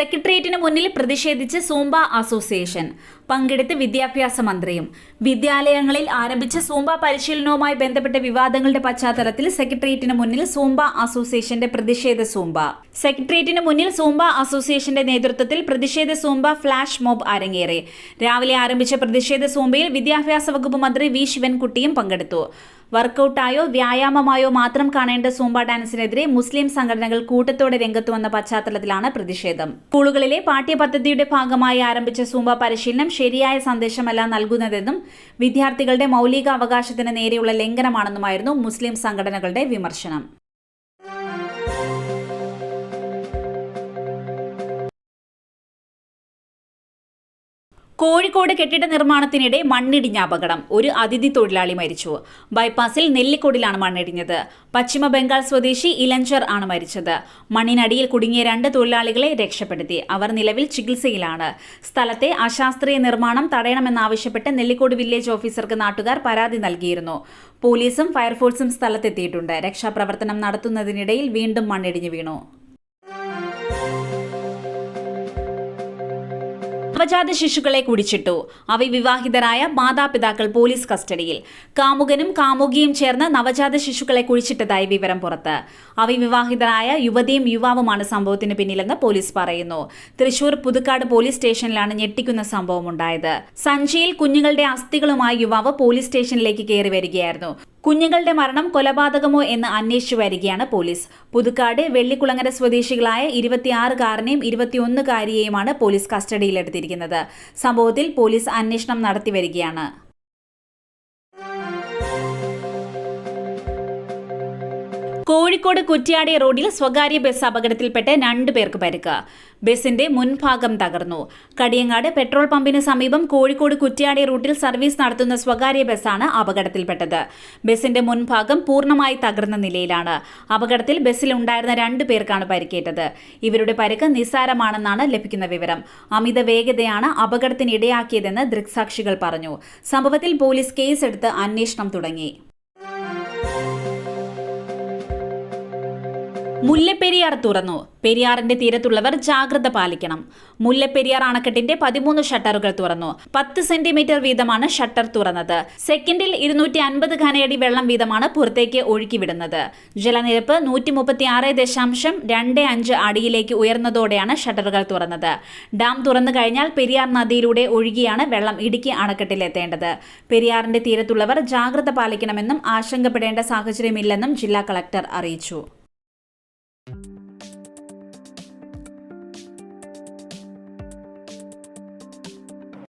സെക്രട്ടേറിയറ്റിന് മുന്നിൽ പ്രതിഷേധിച്ച് സൂംബ അസോസിയേഷൻ. പങ്കെടുത്ത് വിദ്യാഭ്യാസ മന്ത്രിയും. വിദ്യാലയങ്ങളിൽ ആരംഭിച്ച സൂംബ പരിശീലനവുമായി ബന്ധപ്പെട്ട വിവാദങ്ങളുടെ പശ്ചാത്തലത്തിൽ സെക്രട്ടേറിയറ്റിന് മുന്നിൽ സൂംബ അസോസിയേഷന്റെ പ്രതിഷേധ സൂംബ. സെക്രട്ടേറിയറ്റിന് മുന്നിൽ സൂംബ അസോസിയേഷന്റെ നേതൃത്വത്തിൽ പ്രതിഷേധ സൂംബ ഫ്ലാഷ് മോബ് അരങ്ങേറി. രാവിലെ ആരംഭിച്ച പ്രതിഷേധ സൂംബയിൽ വിദ്യാഭ്യാസ വകുപ്പ് മന്ത്രി വി. ശിവൻകുട്ടിയും പങ്കെടുത്തു. വർക്കൗട്ടായോ വ്യായാമമായോ മാത്രം കാണേണ്ട സൂംബ ഡാൻസിനെതിരെ മുസ്ലിം സംഘടനകൾ കൂട്ടത്തോടെ രംഗത്ത് വന്ന പശ്ചാത്തലത്തിലാണ് പ്രതിഷേധം. സ്കൂളുകളിലെ പാഠ്യപദ്ധതിയുടെ ഭാഗമായി ആരംഭിച്ച സൂംബ പരിശീലനം ശരിയായ സന്ദേശമല്ല നൽകുന്നതെന്നും വിദ്യാർത്ഥികളുടെ മൗലിക അവകാശത്തിന് നേരെയുള്ള ലംഘനമാണെന്നുമായിരുന്നു മുസ്ലിം സംഘടനകളുടെ വിമർശനം. കോഴിക്കോട് കെട്ടിട നിർമ്മാണത്തിനിടെ മണ്ണിടിഞ്ഞ അപകടം. ഒരു അതിഥി തൊഴിലാളി മരിച്ചു. ബൈപ്പാസിൽ നെല്ലിക്കോടിലാണ് മണ്ണിടിഞ്ഞത്. പശ്ചിമ ബംഗാൾ സ്വദേശി ഇലഞ്ചർ ആണ് മരിച്ചത്. മണ്ണിനടിയിൽ കുടുങ്ങിയ രണ്ട് തൊഴിലാളികളെ രക്ഷപ്പെടുത്തി. അവർ നിലവിൽ ചികിത്സയിലാണ്. സ്ഥലത്തെ അശാസ്ത്രീയ നിർമ്മാണം തടയണമെന്നാവശ്യപ്പെട്ട് നെല്ലിക്കോട് വില്ലേജ് ഓഫീസർക്ക് നാട്ടുകാർ പരാതി നൽകിയിരുന്നു. പോലീസും ഫയർഫോഴ്സും സ്ഥലത്തെത്തിയിട്ടുണ്ട്. രക്ഷാപ്രവർത്തനം നടത്തുന്നതിനിടയിൽ വീണ്ടും മണ്ണിടിഞ്ഞു വീണു. നവജാത ശിശുക്കളെ കുടിച്ചിട്ടു. അവിവാഹിതരായ മാതാപിതാക്കൾ പോലീസ് കസ്റ്റഡിയിൽ. കാമുകനും കാമുകിയും ചേർന്ന് നവജാത ശിശുക്കളെ കുഴിച്ചിട്ടതായി വിവരം പുറത്ത്. അവിവാഹിതരായ യുവതിയും യുവാവുമാണ് സംഭവത്തിന് പിന്നിലെന്ന് പോലീസ് പറയുന്നു. തൃശൂർ പുതുക്കാട് പോലീസ് സ്റ്റേഷനിലാണ് ഞെട്ടിക്കുന്ന സംഭവം ഉണ്ടായത് സഞ്ചിയിൽ കുഞ്ഞുങ്ങളുടെ അസ്ഥികളുമായി യുവാവ് പോലീസ് സ്റ്റേഷനിലേക്ക് കയറി വരികയായിരുന്നു. കുഞ്ഞുങ്ങളുടെ മരണം കൊലപാതകമോ എന്ന് അന്വേഷിച്ചു വരികയാണ് പോലീസ്. പുതുക്കാട് വെള്ളിക്കുളങ്ങര സ്വദേശികളായ ഇരുപത്തിയാറുകാരനെയും ഇരുപത്തിയൊന്നുകാരിയെയുമാണ് പോലീസ് കസ്റ്റഡിയിലെടുത്തിരിക്കുന്നത്. സംഭവത്തിൽ പോലീസ് അന്വേഷണം നടത്തി വരികയാണ്. കോഴിക്കോട് കുറ്റ്യാടി റോഡിൽ സ്വകാര്യ ബസ് അപകടത്തിൽപ്പെട്ട് രണ്ടു പേർക്ക് പരിക്ക്. ബസിന്റെ മുൻഭാഗം തകർന്നു. കടിയങ്ങാട് പെട്രോൾ പമ്പിന് സമീപം കോഴിക്കോട് കുറ്റ്യാടി റൂട്ടിൽ സർവീസ് നടത്തുന്ന സ്വകാര്യ ബസ്സാണ് അപകടത്തിൽപ്പെട്ടത്. ബസിന്റെ മുൻഭാഗം പൂർണമായി തകർന്ന നിലയിലാണ്. അപകടത്തിൽ ബസ്സിലുണ്ടായിരുന്ന രണ്ടു പേർക്കാണ് പരിക്കേറ്റത്. ഇവരുടെ പരിക്ക് നിസ്സാരമാണെന്നാണ് ലഭിക്കുന്ന വിവരം. അമിത വേഗതയാണ് അപകടത്തിനിടയാക്കിയതെന്ന് ദൃക്സാക്ഷികൾ പറഞ്ഞു. സംഭവത്തിൽ പോലീസ് കേസെടുത്ത് അന്വേഷണം തുടങ്ങി. മുല്ലപ്പെരിയാർ തുറന്നു. പെരിയാറിന്റെ തീരത്തുള്ളവർ ജാഗ്രത പാലിക്കണം. മുല്ലപ്പെരിയാർ അണക്കെട്ടിന്റെ പതിമൂന്ന് ഷട്ടറുകൾ തുറന്നു. പത്ത് സെന്റിമീറ്റർ വീതമാണ് ഷട്ടർ തുറന്നത്. സെക്കൻഡിൽ ഇരുന്നൂറ്റി അൻപത് ഘനയടി വെള്ളം വീതമാണ് പുറത്തേക്ക് ഒഴുക്കിവിടുന്നത്. ജലനിരപ്പ് നൂറ്റി മുപ്പത്തി ആറ് ദശാംശം രണ്ട് അഞ്ച് അടിയിലേക്ക് ഉയർന്നതോടെയാണ് ഷട്ടറുകൾ തുറന്നത്. ഡാം തുറന്നു കഴിഞ്ഞാൽ പെരിയാർ നദിയിലൂടെ ഒഴുകിയാണ് വെള്ളം ഇടുക്കി അണക്കെട്ടിലെത്തേണ്ടത്. പെരിയാറിന്റെ തീരത്തുള്ളവർ ജാഗ്രത പാലിക്കണമെന്നും ആശങ്കപ്പെടേണ്ട സാഹചര്യമില്ലെന്നും ജില്ലാ കളക്ടർ അറിയിച്ചു.